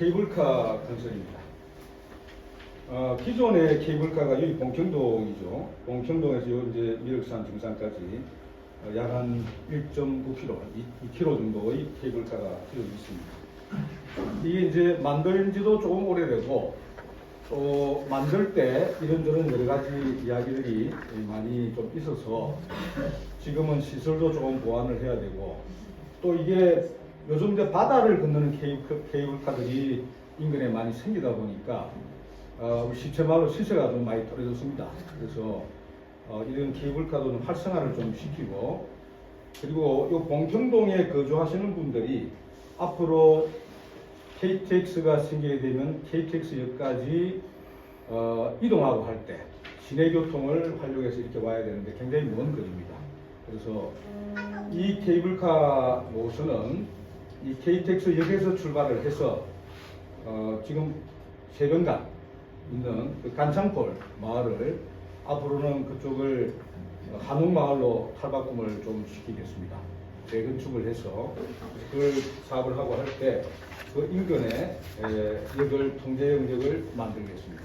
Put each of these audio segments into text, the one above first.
케이블카 건설입니다. 어, 기존의 케이블카가 여기 봉평동이죠. 봉평동에서 요 이제 미륵산 정상까지 어, 약한 1.9km, 2, 2km 정도의 케이블카가 되어 있습니다. 이게 이제 만든 지도 조금 오래되고 또 만들 때 이런저런 여러 가지 이야기들이 많이 좀 있어서 지금은 시설도 조금 보완을 해야 되고 또 이게 요즘 이제 바다를 건너는 케이블, 케이블카들이 인근에 많이 생기다 보니까 어, 우리 시체 말로 시세가 좀 많이 떨어졌습니다. 그래서 어, 이런 케이블카도 좀 활성화를 좀 시키고 그리고 이 봉평동에 거주하시는 분들이 앞으로 KTX가 생기게 되면 KTX역까지 어, 이동하고 할 때 시내 교통을 활용해서 이렇게 와야 되는데 굉장히 먼 거리입니다. 그래서 이 케이블카 노선은 이 KTX 역에서 출발을 해서 어, 지금 세변간 있는 그 간창골 마을을 앞으로는 그쪽을 한옥 마을로 탈바꿈을 좀 시키겠습니다. 재건축을 해서 그걸 사업을 하고 할 때 그 인근에 에, 역을 통제 영역을 만들겠습니다.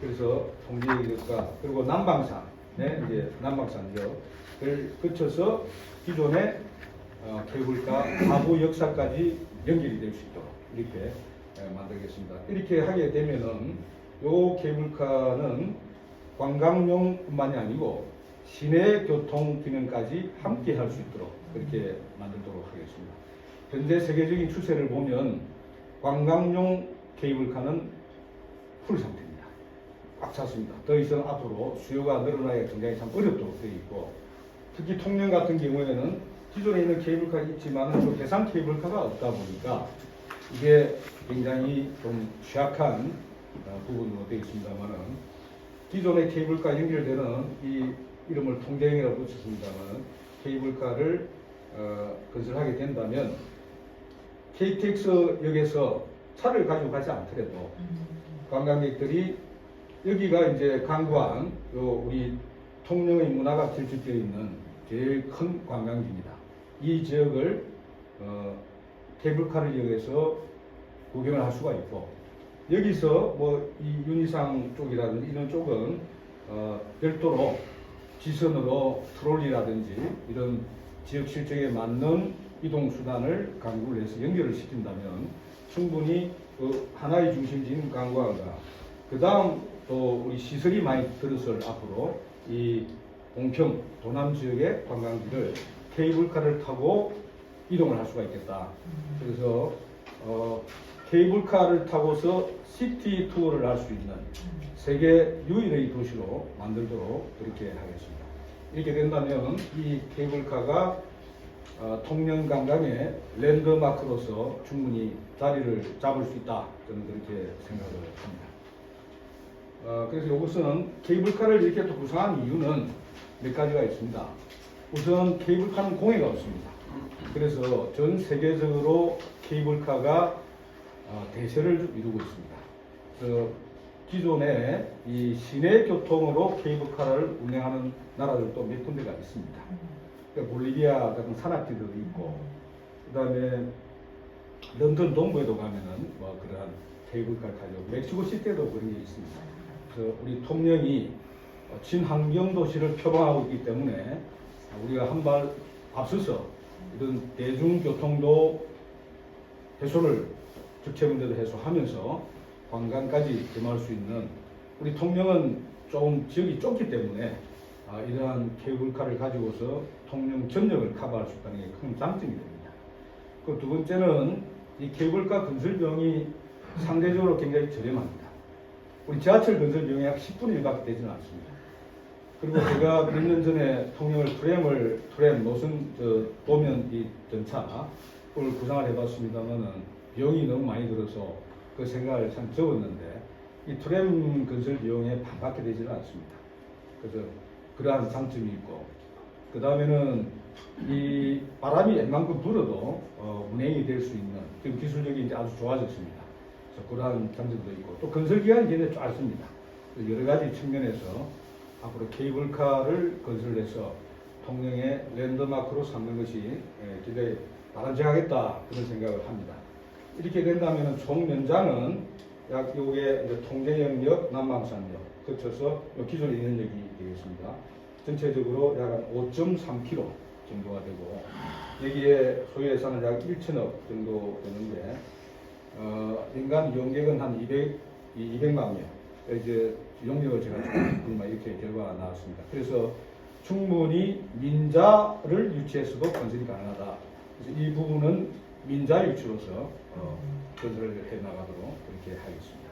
그래서 통제 역과 그리고 남방산, 네, 이제 남방산역을 거쳐서 기존의 어, 케이블카 하부 역사까지 연결이 될 수 있도록 이렇게 에, 만들겠습니다. 이렇게 하게 되면은 요 케이블카는 관광용뿐만이 아니고 시내 교통 기능까지 함께 할 수 있도록 그렇게 만들도록 하겠습니다. 현재 세계적인 추세를 보면 관광용 케이블카는 풀 상태입니다. 꽉 찼습니다. 더 이상 앞으로 수요가 늘어나기가 굉장히 참 어렵도록 되어 있고 특히 통영 같은 경우에는 기존에 있는 케이블카가 있지만 좀 대상 케이블카가 없다 보니까 이게 굉장히 좀 취약한 어, 부분으로 되어 있습니다만은 기존의 케이블카 연결되는 이 이름을 통대형이라고 붙였습니다만은 케이블카를 어, 건설하게 된다면 KTX 역에서 차를 가지고 가지 않더라도 관광객들이 여기가 이제 강구한 요 우리 통영의 문화가 길쭉되어 있는 제일 큰 관광지입니다. 이 지역을 어, 케이블카를 이용해서 구경을 할 수가 있고 여기서 뭐 이 윤희상 쪽이라든지 이런 쪽은 어, 별도로 지선으로 트롤리라든지 이런 지역 실정에 맞는 이동 수단을 강구를 해서 연결을 시킨다면 충분히 그 하나의 중심지인 강구가 그 다음 또 우리 시설이 많이 들어설 앞으로 이 공평 도남 지역의 관광지를 케이블카를 타고 이동을 할 수가 있겠다. 그래서 어, 케이블카를 타고서 시티 투어를 할 수 있는 세계 유일의 도시로 만들도록 그렇게 하겠습니다. 이렇게 된다면 이 케이블카가 어, 통영 관광의 랜드마크로서 충분히 자리를 잡을 수 있다. 저는 그렇게 생각을 합니다. 어, 그래서 이것은 케이블카를 이렇게 또 구성한 이유는 몇 가지가 있습니다. 우선 케이블카는 공해가 없습니다. 그래서 전 세계적으로 케이블카가 어, 대세를 이루고 있습니다. 그 기존에 이 시내 교통으로 케이블카를 운행하는 나라들도 몇 군데가 있습니다. 그러니까 볼리비아 같은 산악지들도 있고, 그 다음에 런던 동부에도 가면은 뭐 그러한 케이블카를 타고 멕시코 시티에도 그런 게 있습니다. 그래서 우리 통영이 어, 친환경 도시를 표방하고 있기 때문에 우리가 한 발 앞서서 이런 대중교통도 해소를 주체 문제도 해소하면서 관광까지 겸할 수 있는 우리 통영은 조금 지역이 좁기 때문에 아, 이러한 케이블카를 가지고서 통영 전역을 커버할 수 있다는 게 큰 장점이 됩니다. 그 두 번째는 이 케이블카 건설 비용이 상대적으로 굉장히 저렴합니다. 우리 지하철 건설 비용이 약 10분의 1밖에 되지는 않습니다. 그리고 제가 몇 년 전에 통영을 트램을 트램 노선 저 도면 이 전차를 구상을 해봤습니다만은 비용이 너무 많이 들어서 그 생각을 참 적었는데 이 트램 건설 비용에 반밖에 되지는 않습니다. 그래서 그러한 장점이 있고 그 다음에는 이 바람이 웬만큼 불어도 어, 운행이 될 수 있는 지금 기술력이 이제 아주 좋아졌습니다. 그래서 그러한 장점도 있고 또 건설 기간이 굉장히 짧습니다. 여러 가지 측면에서 앞으로 케이블카를 건설해서 통영의 랜드마크로 삼는 것이 예, 기대에 바람직하겠다 그런 생각을 합니다. 이렇게 된다면 총 면장은 약 요게 이제 통제역역, 남방산역 거쳐서 요 기존에 있는 역이 되겠습니다. 전체적으로 약 한 5.3km 정도가 되고 여기에 소유 예산은 약 1천억 정도 되는데 어, 인간 용객은 한 200, 200만 명. 이제 용역을 제가 이렇게 결과가 나왔습니다. 그래서 충분히 민자를 유치해서도 건설이 가능하다. 그래서 이 부분은 민자 유치로서 어, 건설을 해 나가도록 그렇게 하겠습니다.